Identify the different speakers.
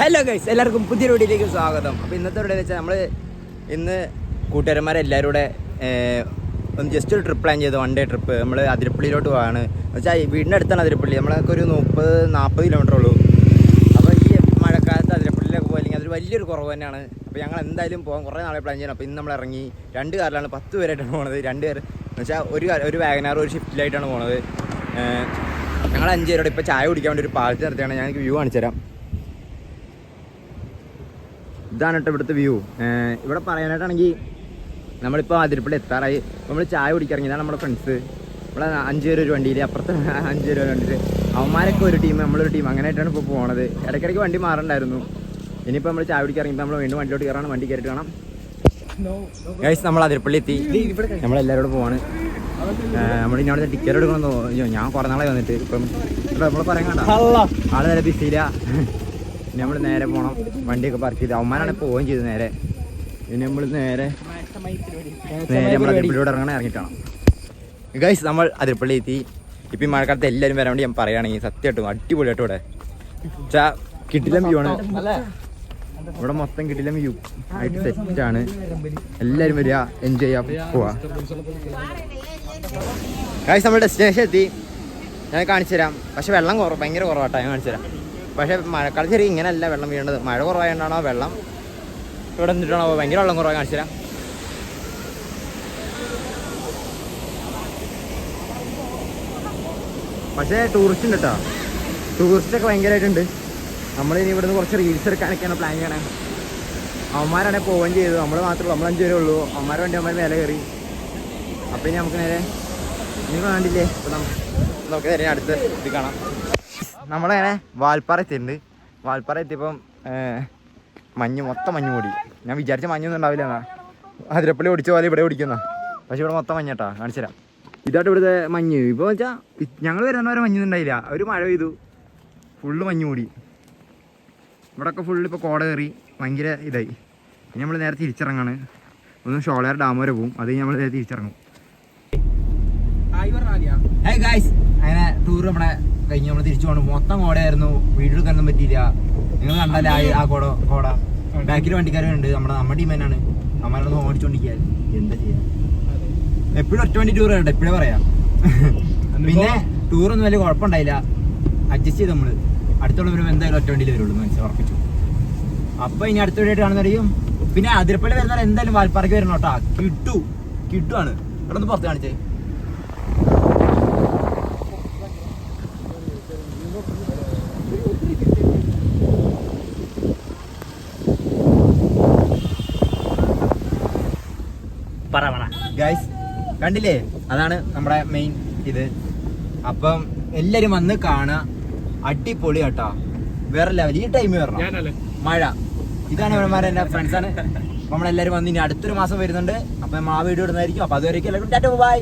Speaker 1: Hello guys എല്ലാവർക്കും പുതിയ വീഡിയോയിലേക്ക് സ്വാഗതം. അപ്പോൾ ഇന്നത്തെ വീഡിയോ വെച്ചാൽ നമ്മൾ ഇന്ന് കൂട്ടുകാരന്മാരെല്ലാവരും കൂടെ ഒന്ന് ജസ്റ്റ് ഒരു ട്രിപ്പ് പ്ലാൻ ചെയ്തു വൺ ഡേ ട്രിപ്പ് നമ്മൾ അതിരപ്പള്ളിയിലോട്ട് പോവാണ്. വെച്ചാൽ വീടിന്റെ അടുത്താണ് അതിരപ്പള്ളി. നമ്മളൊക്കെ ഒരു മുപ്പത് നാൽപ്പത് കിലോമീറ്റർ ഉള്ളൂ. അപ്പോൾ ഈ മഴക്കാലത്ത് അതിരപ്പള്ളിയിലൊക്കെ പോയില്ലെങ്കിൽ അതൊരു വലിയൊരു കുറവ് തന്നെയാണ്. അപ്പോൾ ഞങ്ങൾ എന്തായാലും പോകാൻ കുറേ നാളെ പ്ലാൻ ചെയ്യണം. അപ്പോൾ ഇന്ന് നമ്മൾ ഇറങ്ങി രണ്ട് കാറിലാണ് പത്ത് പേരായിട്ടാണ് പോണത്. രണ്ട് പേർ എന്ന് വെച്ചാൽ ഒരു ഒരു വാഗനാർ ഒരു ഷിഫ്റ്റിലായിട്ടാണ് പോണത്. ഞങ്ങൾ അഞ്ച് പേരോട് ഇപ്പോൾ ചായ കുടിക്കാൻ വേണ്ടി ഒരു പാലത്തിൽ നിർത്തിയാണ്. ഞങ്ങൾക്ക് വ്യൂ കാണിച്ചു തരാം ഇതാണ് കേട്ടോ ഇവിടുത്തെ വ്യൂ ഇവിടെ പറയാനായിട്ടാണെങ്കിൽ നമ്മളിപ്പോൾ അതിരപ്പള്ളി എത്താറായി. നമ്മൾ ചായ കുടിക്കിറങ്ങിയതാണ് നമ്മുടെ ഫ്രണ്ട്സ് നമ്മളെ അഞ്ച് പേര് ഒരു വണ്ടിയിൽ അപ്പുറത്തെ അഞ്ച് പേര് ഒരു വണ്ടിയിൽ അവന്മാരൊക്കെ ഒരു ടീം നമ്മളൊരു ടീം അങ്ങനെയായിട്ടാണ് ഇപ്പോൾ പോണത്. ഇടയ്ക്കിടയ്ക്ക് വണ്ടി മാറണ്ടായിരുന്നു. ഇനിയിപ്പോൾ നമ്മൾ ചായ കുടിക്കിറങ്ങി. നമ്മൾ വീണ്ടും വണ്ടിയിലോട്ട് കയറാണ് വണ്ടി കയറിയിട്ട് കാണാം. ഗൈസ് നമ്മൾ അതിരപ്പള്ളി എത്തി. നമ്മളെല്ലാവരോടും പോവാണ്. നമ്മൾ ഇനി അവിടെ ടിക്കറ്റ് അയ്യോ ഞാൻ കുറേ നാളെ വന്നിട്ട്. ഇപ്പം നമ്മൾ പറയാൻ കണ്ട? ആൾ നേരെ ബിസിയില്ല ഇനി നമ്മൾ നേരെ പോകണം വണ്ടിയൊക്കെ പാർക്ക് ചെയ്ത്. അവന്മാരാണ് പോവുകയും ചെയ്ത് നേരെ. ഇനി നമ്മൾ നേരെ നേരെ നമ്മൾ അതിരപ്പള്ളിയോട് ഇറങ്ങണം ഇറങ്ങിയിട്ടാണ്. ഗൈസ് നമ്മൾ അതിരപ്പള്ളി എത്തി. ഇപ്പം ഈ മഴക്കാലത്ത് എല്ലാവരും വരാൻ വേണ്ടി ഞാൻ പറയുകയാണെങ്കിൽ സത്യമായിട്ടും അടിപൊളി ഇവിടെ. വെച്ചാ കിട്ടില്ല വ്യൂ ആണ്. ഇവിടെ മൊത്തം കിട്ടില്ല വ്യൂ ആയിട്ട് സെറ്റാണ് എല്ലാവരും വരിക എൻജോയ് ചെയ്യാൻ പോവാ ഗൈസ് നമ്മൾ ഡെസ്റ്റിനേഷൻ എത്തി. ഞാൻ കാണിച്ചു തരാം പക്ഷെ വെള്ളം കുറവ് ഭയങ്കര കുറവാട്ടോ ഞാൻ കാണിച്ചു തരാം പക്ഷെ മഴക്കാലം ശരി ഇങ്ങനെയല്ല വെള്ളം വീണത് മഴ കുറവായതുകൊണ്ടാണോ വെള്ളം ഇവിടെ നിന്നിട്ടാണോ? ഭയങ്കര വെള്ളം കുറവായി കാണിച്ചു തരാം. പക്ഷേ ടൂറിസ്റ്റ് ഉണ്ട് കേട്ടോ ടൂറിസ്റ്റ് ഒക്കെ ഭയങ്കരമായിട്ടുണ്ട് നമ്മൾ ഇനി ഇവിടുന്ന് കുറച്ച് റീൽസ് എടുക്കാനൊക്കെയാണ് പ്ലാൻ ചെയ്യണേ. അവന്മാരാണെ പോവുകയും ചെയ്തു. നമ്മൾ മാത്രമേ നമ്മൾ അഞ്ചു ഉള്ളൂ. അവന്മാർ വണ്ടി അവന്മാർ മേലെ കയറി. അപ്പം ഇനി നമുക്ക് നേരെ നിങ്ങൾ കണ്ടില്ലേ? അപ്പം നമുക്ക് നേരെ അടുത്ത് ഇത് കാണാം. നമ്മളങ്ങനെ വാൽപ്പാറ എത്തിയിട്ടുണ്ട്. വാൽപ്പാറ എത്തിയപ്പം മഞ്ഞ് മൊത്തം മഞ്ഞ് മൂടി. ഞാൻ വിചാരിച്ച മഞ്ഞൊന്നും ഉണ്ടാവില്ല എന്നാ. അതിരപ്പള്ളി ഓടിച്ച പോലെ ഇവിടെ ഓടിക്കുന്ന. പക്ഷെ ഇവിടെ മൊത്തം മഞ്ഞട്ടാ കാണിച്ചു തരാം. ഇതായിട്ട് ഇവിടുത്തെ മഞ്ഞ്. ഇപ്പോൾ വെച്ചാൽ ഞങ്ങൾ വരുന്നവരെ മഞ്ഞൊന്നും ഉണ്ടായില്ല. ഒരു മഴ പെയ്തു. ഫുള്ള് മഞ്ഞ് മൂടി. ഇവിടെയൊക്കെ ഫുള്ള് ഇപ്പോൾ കോട കയറി ഭയങ്കര ഇതായി. ഇനി നമ്മൾ നേരെ തിരിച്ചിറങ്ങാണ്. ഒന്ന് ഷോളയാർ ഡാം വരെ പോകും അത് നമ്മൾ നേരെ തിരിച്ചിറങ്ങും. അങ്ങനെ ടൂർ നമ്മുടെ കഴിഞ്ഞ് നമ്മൾ തിരിച്ചു പോകണം മൊത്തം കോടയായിരുന്നു. വീഡിയോ എടുക്കാനൊന്നും പറ്റിയില്ല. നിങ്ങൾ കണ്ടല്ലേ ആ- കോട കോട. ബാക്കിൽ വണ്ടിക്കാരുണ്ട് നമ്മുടെ നമ്മുടെ ടീം തന്നെയാണ് അമ്മമാരൊന്ന് ഓടിച്ചോണ്ടിരിക്കാൻ എന്താ ചെയ്യാ? എപ്പോഴും ഒറ്റ വണ്ടി ടൂർ ഉണ്ട് എപ്പോഴും പറയാം? പിന്നെ ടൂറൊന്നും വലിയ കുഴപ്പമുണ്ടായില്ല. അഡ്ജസ്റ്റ് ചെയ്ത് നമ്മൾ. അടുത്തുള്ള വരുമ്പോൾ എന്തായാലും ഒറ്റ വണ്ടിയിൽ വരുള്ളൂ. മനസ്സിൽ ഉറപ്പിച്ചു. അപ്പൊ ഇനി അടുത്ത വീഡിയോ കാണുന്നവരെയും പിന്നെ അതിരപ്പള്ളി വരുന്നവർ എന്തായാലും വാൽപ്പാറയ്ക്ക് വരണം കേട്ടോ. കിട്ടു. കിട്ടുവാണ്. ഇവിടെ ഒന്ന് പുറത്ത് കാണിച്ചേ.
Speaker 2: പറ
Speaker 1: ഗൈസ് കണ്ടില്ലേ? അതാണ് നമ്മുടെ മെയിൻ ഇത്. അപ്പം എല്ലാരും വന്ന് കാണുക അടിപൊളി കേട്ടോ വേറെ ലെവൽ ഈ ടൈം വരണം. മഴ. ഇതാണ് ഇവന്മാരെ ഫ്രണ്ട്സ് ആണ്. നമ്മളെല്ലാരും വന്ന് ഇനി അടുത്തൊരു മാസം വരുന്നുണ്ട്. അപ്പം ആ വീഡിയോ ഇടുന്നതായിരിക്കും. അപ്പൊ അതുവരെയൊക്കെ എല്ലാവരും ടാറ്റ ബൈ.